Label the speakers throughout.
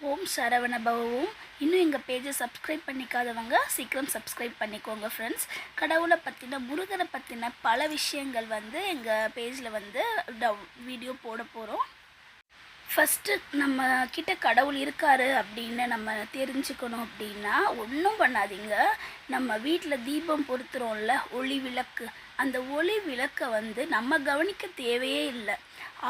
Speaker 1: ஓம் சரவண பவவும். இன்னும் எங்கள் பேஜை சப்ஸ்கிரைப் பண்ணிக்காதவங்க சீக்கிரம் சப்ஸ்கிரைப் பண்ணிக்கோங்க ஃப்ரெண்ட்ஸ் கடவுளை பற்றின முருகனை பற்றின பல விஷயங்கள் வந்து எங்கள் பேஜில் வந்து டவு வீடியோ போட போகிறோம் ஃபஸ்ட்டு நம்ம கிட்ட கடவுள் இருக்காரு அப்படின்னு நம்ம தெரிஞ்சுக்கணும் அப்படின்னா ஒன்றும் பண்ணாதீங்க. நம்ம வீட்டில் தீபம் பொறுத்துறோம்ல ஒளி விளக்கு. அந்த ஒளி விளக்கை வந்து நம்ம கவனிக்க தேவையே இல்லை.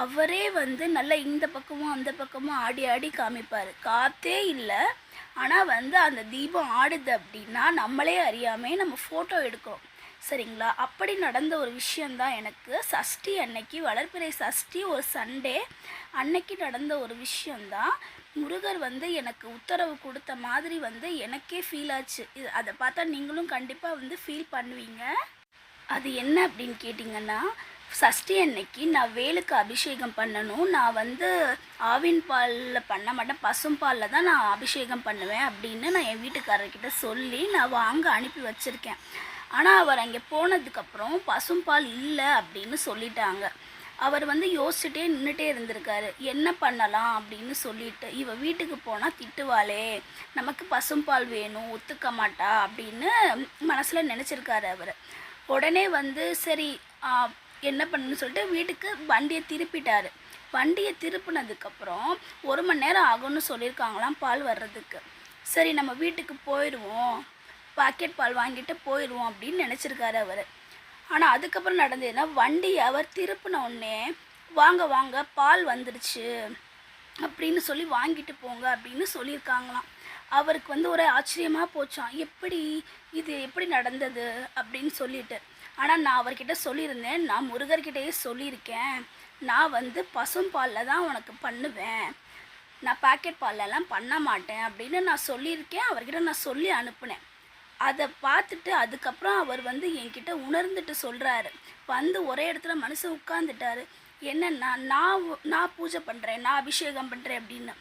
Speaker 1: அவரே வந்து நல்லா இந்த பக்கமும் அந்த பக்கமும் ஆடி ஆடி காமிப்பார். காற்றே இல்லை. ஆனால் வந்து அந்த தீபம் ஆடுது அப்படின்னா நம்மளே அறியாமே நம்ம ஃபோட்டோ எடுக்கிறோம். சரிங்களா? அப்படி நடந்த ஒரு விஷயந்தான் எனக்கு சஷ்டி அன்னைக்கு வளர்ப்பிறை சஷ்டி ஒரு சண்டே அன்னைக்கு நடந்த ஒரு விஷயந்தான் முருகர் வந்து எனக்கு உத்தரவு கொடுத்த மாதிரி வந்து எனக்கே ஃபீல் ஆச்சு. இது அதை பார்த்தா நீங்களும் கண்டிப்பாக வந்து ஃபீல் பண்ணுவீங்க. அது என்ன அப்படின்னு கேட்டிங்கன்னா சஷ்டி அன்னைக்கு நான் வேலுக்கு அபிஷேகம் பண்ணணும். நான் வந்து ஆவின் பாலில் பண்ண மாட்டேன். பசும்பாலில் தான் நான் அபிஷேகம் பண்ணுவேன் அப்படின்னு நான் என் வீட்டுக்காரர்கிட்ட சொல்லி நான் வாங்க அனுப்பி வச்சுருக்கேன். ஆனால் அவர் அங்கே போனதுக்கப்புறம் பசும்பால் இல்லை அப்படின்னு சொல்லிட்டாங்க. அவர் வந்து யோசிச்சுட்டே நின்றுட்டே இருந்திருக்காரு. என்ன பண்ணலாம் அப்படின்னு சொல்லிட்டு இவ வீட்டுக்கு போனால் திட்டுவாளே. நமக்கு பசும்பால் வேணும். ஒத்துக்க மாட்டா. அப்படின்னு மனசில் நினச்சிருக்காரு அவர். உடனே வந்து சரி என்ன பண்ணணும்னு சொல்லிட்டு வீட்டுக்கு வண்டியை திருப்பிட்டார். வண்டியை திருப்பினதுக்கப்புறம் ஒரு மணி நேரம் ஆகும்னு சொல்லியிருக்காங்களாம் பால் வர்றதுக்கு. சரி நம்ம வீட்டுக்கு போயிடுவோம். பாக்கெட் பால் வாங்கிட்டு போயிடுவோம் அப்படின்னு நினச்சிருக்காரு அவர். ஆனால் அதுக்கப்புறம் நடந்ததுன்னா வண்டி அவர் திருப்பின உடனே வாங்க வாங்க பால் வந்துடுச்சு அப்படின்னு சொல்லி வாங்கிட்டு போங்க அப்படின்னு சொல்லியிருக்காங்களாம். அவருக்கு வந்து ஒரு ஆச்சரியமாக போச்சான் எப்படி இது? எப்படி நடந்தது? அப்படின்னு சொல்லிட்டு. ஆனால் நான் அவர்கிட்ட சொல்லியிருந்தேன். நான் முருகர்கிட்டயே சொல்லியிருக்கேன். நான் வந்து பசும்பாலில் தான் உனக்கு பண்ணுவேன். நான் பாக்கெட் பால்லெல்லாம் பண்ண மாட்டேன். அப்படின்னு நான் சொல்லியிருக்கேன். அவர்கிட்ட நான் சொல்லி அனுப்புனேன். அதை பார்த்துட்டு அதுக்கப்புறம் அவர் வந்து என்கிட்ட உணர்ந்துட்டு சொல்கிறாரு வந்து ஒரே இடத்துல மனுஷன் உட்காந்துட்டாரு என்னன்னா நான் நான் பூஜை பண்ணுறேன் நான் அபிஷேகம் பண்ணுறேன் அப்படின்னு.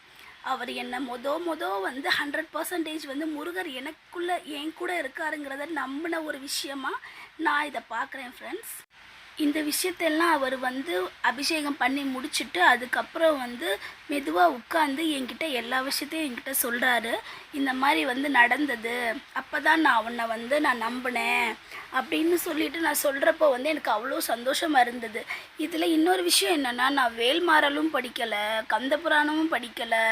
Speaker 1: அவர் என்னை மொத மொத வந்து ஹண்ட்ரட் பர்சன்டேஜ் வந்து முருகர் எனக்குள்ளே என் கூட இருக்காருங்கிறத நம்பின ஒரு விஷயமா நான் இதை பார்க்குறேன் ஃப்ரெண்ட்ஸ் இந்த விஷயத்தெல்லாம் அவர் வந்து அபிஷேகம் பண்ணி முடிச்சுட்டு அதுக்கப்புறம் வந்து மெதுவாக உட்காந்து என்கிட்ட எல்லா விஷயத்தையும் என்கிட்ட சொல்கிறாரு இந்த மாதிரி வந்து நடந்தது. அப்போ தான் நான் உன்னை வந்து நான் நம்பினேன் அப்படின்னு சொல்லிட்டு நான் சொல்கிறப்போ வந்து எனக்கு அவ்வளோ சந்தோஷமாக இருந்தது. இதில் இன்னொரு விஷயம் என்னென்னா நான் வேல்மாறலும் படிக்கலை கந்த புராணமும் படிக்கலை.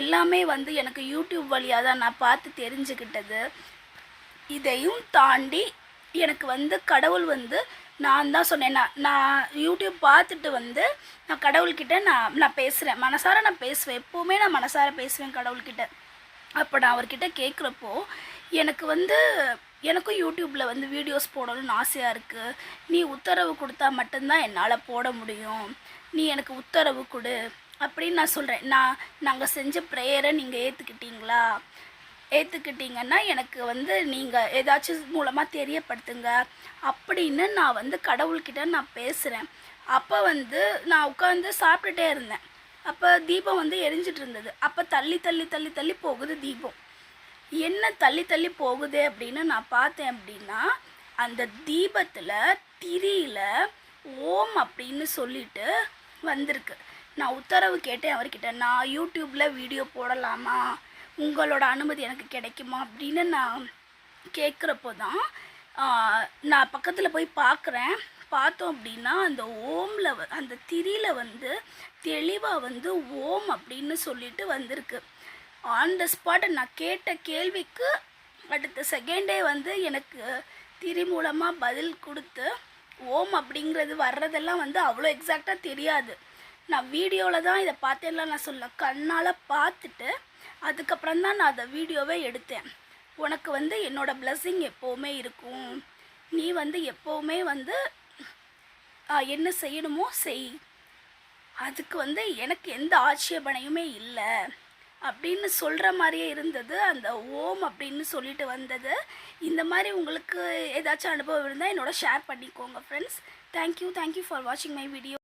Speaker 1: எல்லாமே வந்து எனக்கு யூடியூப் வழியாக தான் நான் பார்த்து தெரிஞ்சுக்கிட்டது. இதையும் தாண்டி எனக்கு வந்து கடவுள் வந்து நான் தான் சொன்னேன். நான் நான் யூடியூப் பார்த்துட்டு வந்து நான் கடவுள்கிட்ட நான் நான் பேசுகிறேன் மனசார நான் பேசுவேன். எப்போவுமே நான் மனசார பேசுவேன் கடவுள்கிட்ட. அப்போ நான் அவர்கிட்ட கேட்குறப்போ எனக்கு வந்து எனக்கும் யூடியூப்பில் வந்து வீடியோஸ் போடணும்னு ஆசையாக இருக்குது நீ உத்தரவு கொடுத்தா மட்டும்தான் என்னால் போட முடியும். நீ எனக்கு உத்தரவு கொடு அப்படின்னு நான் சொல்கிறேன் நான் நாங்கள் செஞ்ச ப்ரேயரை நீங்கள் ஏற்றுக்கிட்டீங்களா ஏற்றுக்கிட்டீங்கன்னா எனக்கு வந்து நீங்கள் ஏதாச்சும் மூலமாக தெரியப்படுத்துங்க. அப்படின்னு நான் வந்து கடவுள்கிட்ட நான் பேசுகிறேன் அப்போ வந்து நான் உட்காந்து சாப்பிட்டுட்டே இருந்தேன். அப்போ தீபம் வந்து எரிஞ்சிட்டு இருந்தது அப்போ தள்ளி தள்ளி தள்ளி தள்ளி போகுது தீபம். என்ன தள்ளி தள்ளி போகுது அப்படின்னு நான் பார்த்தேன் அப்படின்னா அந்த தீபத்தில் திரியில் ஓம் அப்படின்னு சொல்லிட்டு வந்திருக்கு. நான் உத்தரவு கேட்டேன் அவர்கிட்ட. நான் யூடியூப்பில் வீடியோ போடலாமா? உங்களோட அனுமதி எனக்கு கிடைக்குமா அப்படின்னு நான் கேட்குறப்போ தான் நான் பக்கத்தில் போய் பார்க்குறேன் பார்த்தோம் அப்படின்னா அந்த ஓமில் அந்த திரியில் வந்து தெளிவாக வந்து ஓம் அப்படின்னு சொல்லிட்டு வந்திருக்கு. ஆன் த ஸ்பாட் நான் கேட்ட கேள்விக்கு அடுத்த செகண்டே வந்து எனக்கு திரி மூலமாக பதில் கொடுத்து ஓம் அப்படிங்கிறது வர்றதெல்லாம் வந்து அவ்வளோ எக்ஸாக்டாக தெரியாது. நான் வீடியோவில் தான் இதை பார்த்தேன்லாம் நான் சொல்ல கண்ணால் பார்த்துட்டு அதுக்கப்புறம் தான் நான் அதை வீடியோவே எடுத்தேன். உனக்கு வந்து என்னோடய பிளஸ்ஸிங் எப்போவுமே இருக்கும். நீ வந்து எப்போவுமே வந்து என்ன செய்யணுமோ செய். அதுக்கு வந்து எனக்கு எந்த ஆட்சேபனையுமே இல்லை. அப்படின்னு சொல்கிற மாதிரியே இருந்தது. அந்த ஓம் அப்படின்னு சொல்லிட்டு வந்தது. இந்த மாதிரி உங்களுக்கு ஏதாச்சும் அனுபவம் இருந்தால் என்னோட ஷேர் பண்ணிக்கோங்க friends thank you thank you for வாட்சிங் மை வீடியோ